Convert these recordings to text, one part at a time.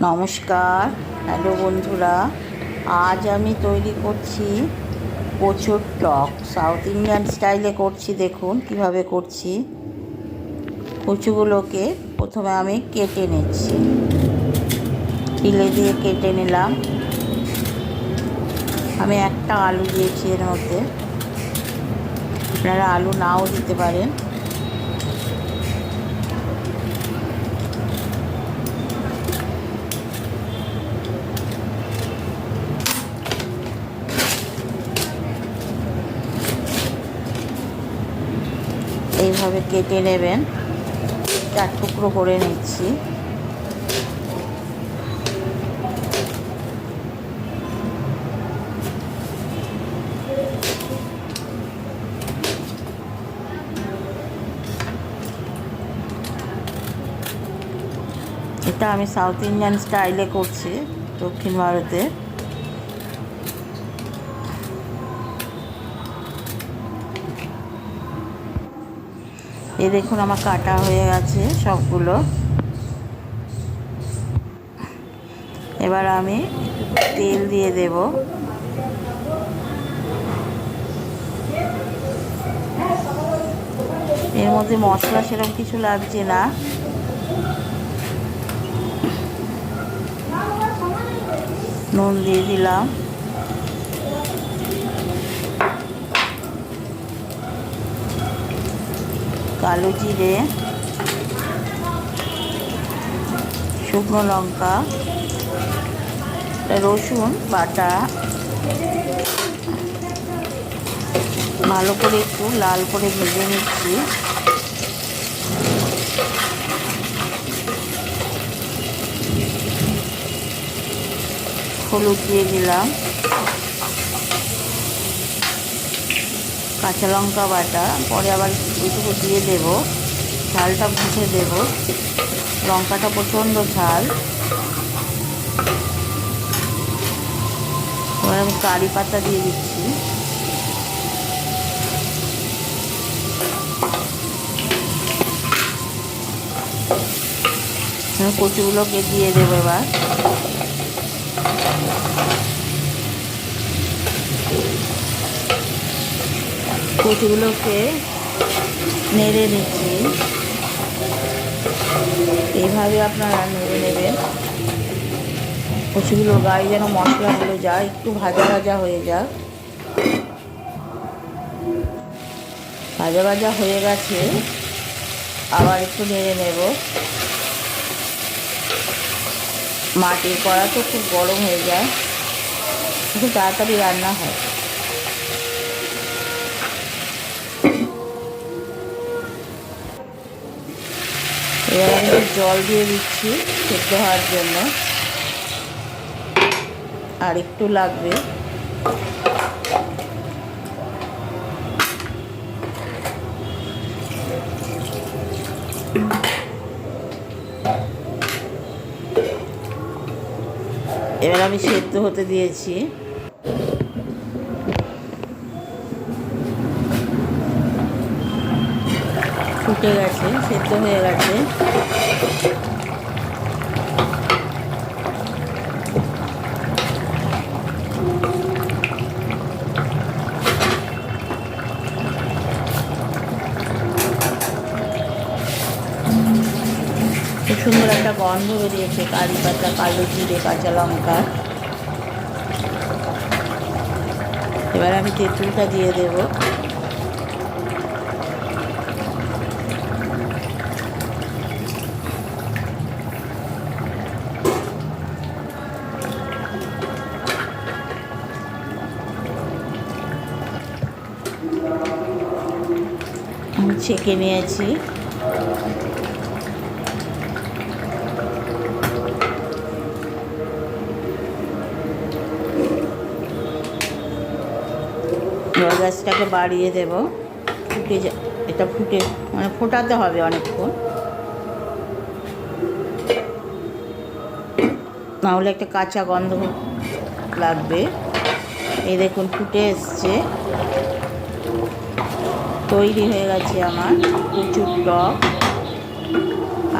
নমস্কার। হ্যালো বন্ধুরা, আজ আমি তৈরি করছি কচুর টক। সাউথ ইন্ডিয়ান স্টাইলে করছি, দেখুন কীভাবে করছি। কচুগুলোকে প্রথমে আমি কেটে নিচ্ছি। পিলে দিয়ে কেটে নিলাম। আমি একটা আলু দিয়েছি এর মধ্যে। আপনারা আলু নাও দিতে পারেন। এইভাবে কেটে নেবেন। চার টুকরো করে নিচ্ছি। এটা আমি সাউথ ইন্ডিয়ান স্টাইলে করছি দক্ষিণ ভারতে। এই দেখুন আমার কাটা হয়ে গেছে সবগুলো। এবার আমি তেল দিয়ে দেব। এর মধ্যে মশলা সেরকম কিছু লাগছে না। নুন দিয়ে দিলাম। কালো জিরে শুকনো লঙ্কা, রসুন বাটা, ভালো করে একটু লাল করে ভেজে নিচ্ছি। হলুদ দিয়ে দিলাম। কাঁচা লঙ্কা বাটা, পরে আবার ওইটুকু দিয়ে দেব, ঝালটা বুঝে দেব। লঙ্কাটা প্রচণ্ড ঝাল। আমি কারি পাতা দিয়ে দিচ্ছি। কচুগুলোকে দিয়ে দেবো এবার। কচুগুলোকে নেড়ে নিচ্ছি। এইভাবে আপনারা নেড়ে নেবেন। কচুগুলো গায়ে যেন মশলাগুলো যায়, একটু ভাজা ভাজা হয়ে যাক। ভাজা ভাজা হয়ে গেছে। আবার একটু নেড়ে নেব। মাটির কড়া তো খুব গরম হয়ে যায়। খুব তাড়াতাড়ি রান্না হয়। এবার আমি জল দিয়ে দিচ্ছি সেদ্ধ হওয়ার জন্য। আর একটু লাগবে। এবার আমি সেদ্ধ হতে দিয়েছি। ফুটে গেছে, সেদ্ধ হয়ে গেছে। খুব সুন্দর একটা গন্ধ বেরিয়েছে, কারি পাতা, কালো জিরে, কাঁচা লঙ্কা। এবার আমি তেঁতুলটা দিয়ে দেবো। ছেঁকে নিয়েছি। গ্যাসটাকে বাড়িয়ে দেব। ফুটে এটা ফুটে মানে ফোটাতে হবে অনেকক্ষণ। নাহলে একটা কাঁচা গন্ধ লাগবে। এই দেখুন, ফুটে এসছে। তৈরি হয়ে গেছে আমার প্রচুর টক।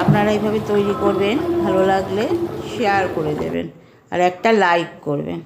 আপনারা এইভাবে তৈরি করবেন, ভালো লাগলে শেয়ার করে দেবেন আর একটা লাইক করবেন।